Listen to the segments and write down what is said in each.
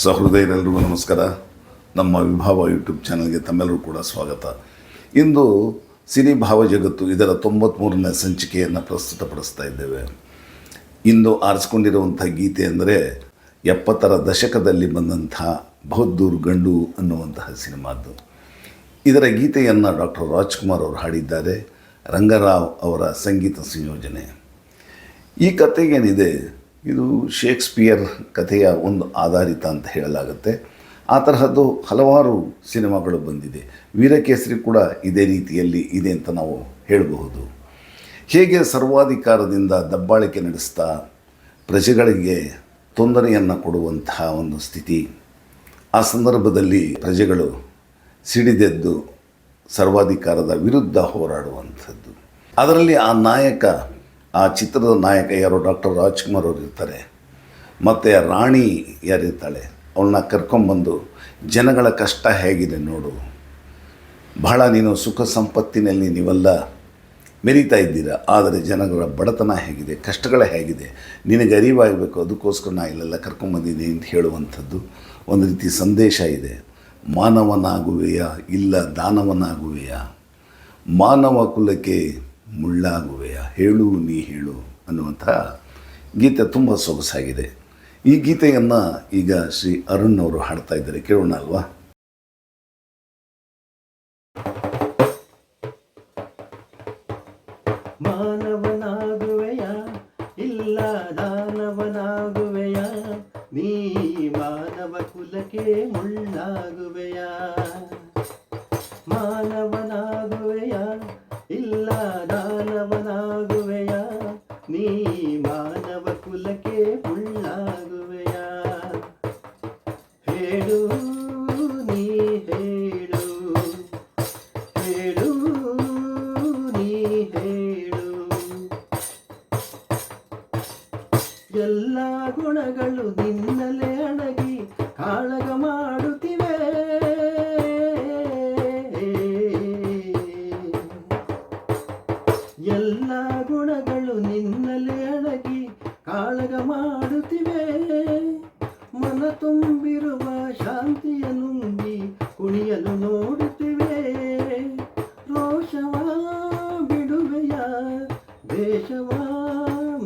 ಸಹೃದಯರೆಲ್ಲರಿಗೂ ನಮಸ್ಕಾರ. ನಮ್ಮ ವಿಭಾವ ಯೂಟ್ಯೂಬ್ ಚಾನಲ್ಗೆ ತಮ್ಮೆಲ್ಲರೂ ಕೂಡ ಸ್ವಾಗತ. ಇಂದು ಸಿನಿ ಭಾವ ಜಗತ್ತು ಇದರ ತೊಂಬತ್ತ್ಮೂರನೇ ಸಂಚಿಕೆಯನ್ನು ಪ್ರಸ್ತುತಪಡಿಸ್ತಾ ಇದ್ದೇವೆ. ಇಂದು ಆರಿಸ್ಕೊಂಡಿರುವಂಥ ಗೀತೆ ಅಂದರೆ ಎಪ್ಪತ್ತರ ದಶಕದಲ್ಲಿ ಬಂದಂಥ ಬಹದ್ದೂರ್ ಗಂಡು ಅನ್ನುವಂತಹ ಸಿನಿಮಾದ್ದು. ಇದರ ಗೀತೆಯನ್ನು ಡಾಕ್ಟರ್ ರಾಜ್ಕುಮಾರ್ ಅವರು ಹಾಡಿದ್ದಾರೆ ರಂಗರಾವ್ ಅವರ ಸಂಗೀತ ಸಂಯೋಜನೆ. ಈ ಕಥೆಗೇನಿದೆ ಇದು ಶೇಕ್ಸ್ಪಿಯರ್ ಕಥೆಯ ಒಂದು ಆಧಾರಿತ ಅಂತ ಹೇಳಲಾಗುತ್ತೆ. ಆ ತರಹದ್ದು ಹಲವಾರು ಸಿನಿಮಾಗಳು ಬಂದಿದೆ. ವೀರಕೇಸರಿ ಕೂಡ ಇದೇ ರೀತಿಯಲ್ಲಿ ಇದೆ ಅಂತ ನಾವು ಹೇಳಬಹುದು. ಹೇಗೆ ಸರ್ವಾಧಿಕಾರದಿಂದ ದಬ್ಬಾಳಿಕೆ ನಡೆಸ್ತಾ ಪ್ರಜೆಗಳಿಗೆ ತೊಂದರೆಯನ್ನು ಕೊಡುವಂತಹ ಒಂದು ಸ್ಥಿತಿ. ಆ ಸಂದರ್ಭದಲ್ಲಿ ಪ್ರಜೆಗಳು ಸಿಡಿದೆದ್ದು ಸರ್ವಾಧಿಕಾರದ ವಿರುದ್ಧ ಹೋರಾಡುವಂಥದ್ದು. ಅದರಲ್ಲಿ ಆ ನಾಯಕ ಆ ಚಿತ್ರದ ನಾಯಕ ಯಾರು? ಡಾಕ್ಟರ್ ರಾಜ್ಕುಮಾರ್ ಅವರು ಇರ್ತಾರೆ. ಮತ್ತು ರಾಣಿ ಯಾರಿರ್ತಾಳೆ ಅವಳನ್ನ ಕರ್ಕೊಂಬಂದು ಜನಗಳ ಕಷ್ಟ ಹೇಗಿದೆ ನೋಡು. ಬಹಳ ನೀನು ಸುಖ ಸಂಪತ್ತಿನಲ್ಲಿ ನೀವೆಲ್ಲ, ಮೆರೀತಾ ಇದ್ದೀರಾ? ಆದರೆ ಜನಗಳ ಬಡತನ ಹೇಗಿದೆ, ಕಷ್ಟಗಳ ಹೇಗಿದೆ. ನಿನಗೆ ಅರಿವಾಗಬೇಕು, ಅದಕ್ಕೋಸ್ಕರ ನಾ ಇಲ್ಲೆಲ್ಲ ಕರ್ಕೊಂಬಂದಿದ್ದೀನಿ ಅಂತ ಹೇಳುವಂಥದ್ದು ಒಂದು ರೀತಿ ಸಂದೇಶ ಇದೆ. ಮಾನವನಾಗುವೆಯಾ ಇಲ್ಲ ದಾನವನಾಗುವೆಯಾ? ಮಾನವ ಕುಲಕ್ಕೆ ಮುಳ್ಳಾಗುವೆಯಾ, ಹೇಳು, ನೀ ಹೇಳು ಅನ್ನುವಂತಹ ಗೀತೆ ತುಂಬ ಸೊಗಸಾಗಿದೆ. ಈ ಗೀತೆಯನ್ನು ಈಗ ಶ್ರೀ ಅರುಣ್ ಅವರು ಹಾಡ್ತಾ ಇದ್ದಾರೆ. ಕೇಳೋಣ ಅಲ್ವಾ? ಮಾನವನಾಗುವೆಯ, ಇಲ್ಲ ದಾನವನಾಗುವೆಯ, ನೀ ಮಾನವ ಕುಲಕ್ಕೆ ಮುಳ್ಳಾಗುವೆಯ. ಮಾನವನಾಗುವೆಯ ಇಲ್ಲ ದಾನವನಾಗುವೆಯ ನೀ ಮಾನವ ಕುಲಕ್ಕೆ ಮುಳ್ಳಾಗುವೆಯ ಹೇಳು, ನೀ ಹೇಳು. ಹೇಳು, ನೀ ಹೇಳು. ಎಲ್ಲ ಗುಣಗಳು ನಿನ್ನಲೆ ಅಡಗಿ ಕಾಳಗ ಮಾಡುತ್ತಿವೆ ನಿನ್ನಲೆ ಅಡಗಿ ಕಾಳಗ ಮಾಡುತ್ತಿವೆ. ಮನ ತುಂಬಿರುವ ಶಾಂತಿಯ ನುಂಗಿ ಕುಣಿಯಲು ನೋಡುತ್ತಿವೆ. ರೋಷವ ಬಿಡುವೆಯ ದೇಶವ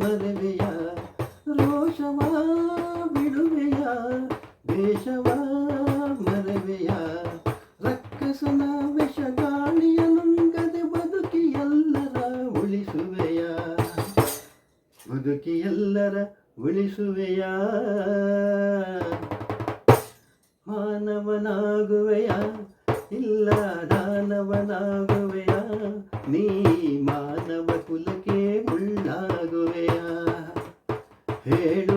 ಮದುವೆಯ ರೋಷವ ಬಿಡುವೆಯ ದೇಶವ ಬದುಕಿ ಎಲ್ಲರ ಉಳಿಸುವೆಯ? ಮಾನವನಾಗುವೆಯ? ಇಲ್ಲ ದಾನವನಾಗುವೆಯ? ನೀ ಮಾನವ ಕುಲಕ್ಕೆ ಮುಳ್ಳಾಗುವೆಯ? ಹೇಳು